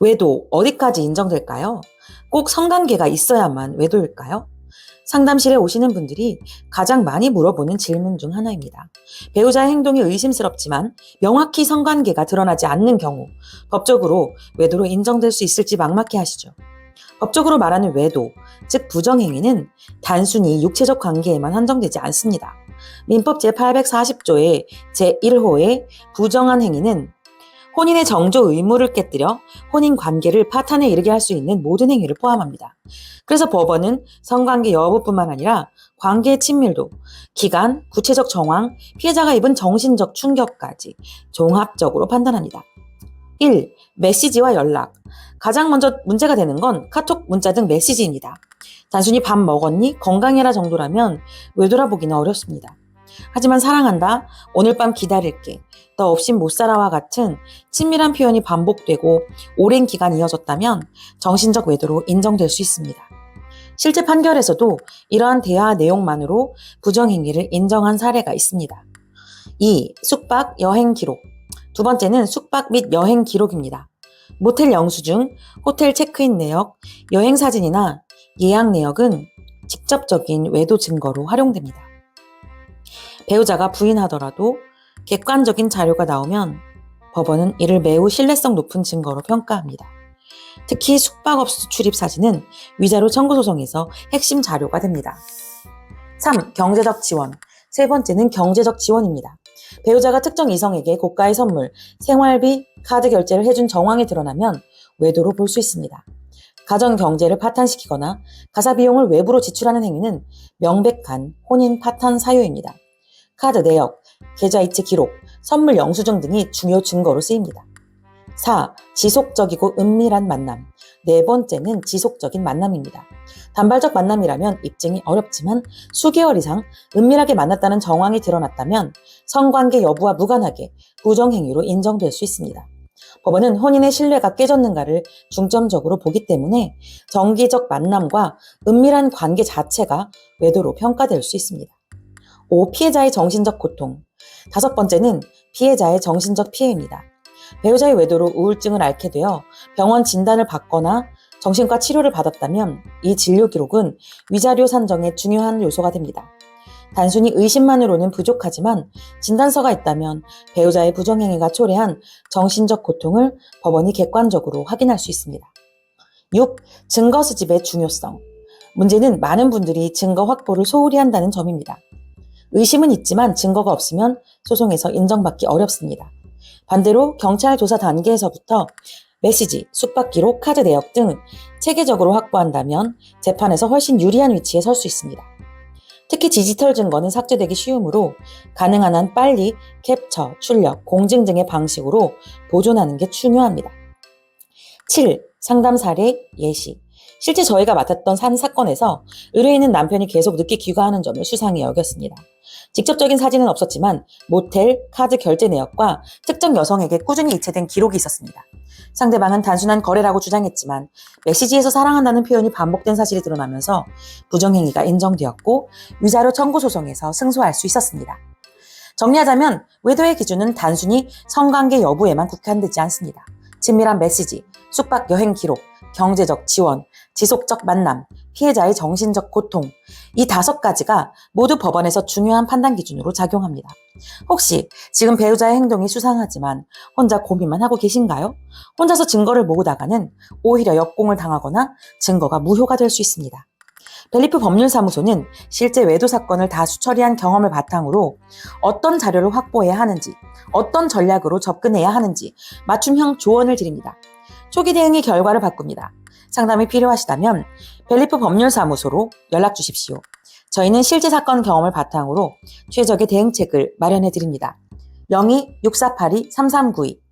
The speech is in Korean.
외도 어디까지 인정될까요? 꼭 성관계가 있어야만 외도일까요? 상담실에 오시는 분들이 가장 많이 물어보는 질문 중 하나입니다. 배우자의 행동이 의심스럽지만 명확히 성관계가 드러나지 않는 경우 법적으로 외도로 인정될 수 있을지 막막해 하시죠. 법적으로 말하는 외도, 즉 부정행위는 단순히 육체적 관계에만 한정되지 않습니다. 민법 제840조의 제1호의 부정한 행위는 혼인의 정조 의무를 깨뜨려 혼인 관계를 파탄에 이르게 할 수 있는 모든 행위를 포함합니다. 그래서 법원은 성관계 여부뿐만 아니라 관계의 친밀도, 기간, 구체적 정황, 피해자가 입은 정신적 충격까지 종합적으로 판단합니다. 1. 메시지와 연락. 가장 먼저 문제가 되는 건 카톡, 문자 등 메시지입니다. 단순히 밥 먹었니? 건강해라 정도라면 외돌아보기는 어렵습니다. 하지만 사랑한다, 오늘 밤 기다릴게, 너 없인 못 살아와 같은 친밀한 표현이 반복되고 오랜 기간 이어졌다면 정신적 외도로 인정될 수 있습니다. 실제 판결에서도 이러한 대화 내용만으로 부정행위를 인정한 사례가 있습니다. 2. 숙박 여행 기록. 두 번째는 숙박 및 여행 기록입니다. 모텔 영수증, 호텔 체크인 내역, 여행 사진이나 예약 내역은 직접적인 외도 증거로 활용됩니다. 배우자가 부인하더라도 객관적인 자료가 나오면 법원은 이를 매우 신뢰성 높은 증거로 평가합니다. 특히 숙박업소 출입 사진은 위자료 청구 소송에서 핵심 자료가 됩니다. 3. 경제적 지원. 세 번째는 경제적 지원입니다. 배우자가 특정 이성에게 고가의 선물, 생활비, 카드 결제를 해준 정황이 드러나면 외도로 볼 수 있습니다. 가정 경제를 파탄시키거나 가사 비용을 외부로 지출하는 행위는 명백한 혼인 파탄 사유입니다. 카드 내역, 계좌이체 기록, 선물 영수증 등이 중요 증거로 쓰입니다. 4. 지속적이고 은밀한 만남. 네 번째는 지속적인 만남입니다. 단발적 만남이라면 입증이 어렵지만 수개월 이상 은밀하게 만났다는 정황이 드러났다면 성관계 여부와 무관하게 부정행위로 인정될 수 있습니다. 법원은 혼인의 신뢰가 깨졌는가를 중점적으로 보기 때문에 정기적 만남과 은밀한 관계 자체가 외도로 평가될 수 있습니다. 5. 피해자의 정신적 고통. 다섯 번째는 피해자의 정신적 피해입니다. 배우자의 외도로 우울증을 앓게 되어 병원 진단을 받거나 정신과 치료를 받았다면 이 진료 기록은 위자료 산정의 중요한 요소가 됩니다. 단순히 의심만으로는 부족하지만 진단서가 있다면 배우자의 부정행위가 초래한 정신적 고통을 법원이 객관적으로 확인할 수 있습니다. 6. 증거 수집의 중요성. 문제는 많은 분들이 증거 확보를 소홀히 한다는 점입니다. 의심은 있지만 증거가 없으면 소송에서 인정받기 어렵습니다. 반대로 경찰 조사 단계에서부터 메시지, 숙박 기록, 카드 내역 등 체계적으로 확보한다면 재판에서 훨씬 유리한 위치에 설 수 있습니다. 특히 디지털 증거는 삭제되기 쉬우므로 가능한 한 빨리 캡처, 출력, 공증 등의 방식으로 보존하는 게 중요합니다. 7. 상담 사례 예시. 실제 저희가 맡았던 산 사건에서 의뢰인은 남편이 계속 늦게 귀가하는 점을 수상히 여겼습니다. 직접적인 사진은 없었지만 모텔, 카드 결제 내역과 특정 여성에게 꾸준히 이체된 기록이 있었습니다. 상대방은 단순한 거래라고 주장했지만 메시지에서 사랑한다는 표현이 반복된 사실이 드러나면서 부정행위가 인정되었고 위자료 청구 소송에서 승소할 수 있었습니다. 정리하자면 외도의 기준은 단순히 성관계 여부에만 국한되지 않습니다. 친밀한 메시지, 숙박 여행 기록, 경제적 지원, 지속적 만남, 피해자의 정신적 고통, 이 다섯 가지가 모두 법원에서 중요한 판단 기준으로 작용합니다. 혹시 지금 배우자의 행동이 수상하지만 혼자 고민만 하고 계신가요? 혼자서 증거를 모으다가는 오히려 역공을 당하거나 증거가 무효가 될 수 있습니다. 벨리프 법률사무소는 실제 외도 사건을 다수 처리한 경험을 바탕으로 어떤 자료를 확보해야 하는지, 어떤 전략으로 접근해야 하는지 맞춤형 조언을 드립니다. 초기 대응의 결과를 바꿉니다. 상담이 필요하시다면 벨리프 법률사무소로 연락 주십시오. 저희는 실제 사건 경험을 바탕으로 최적의 대응책을 마련해 드립니다. 02-6482-3392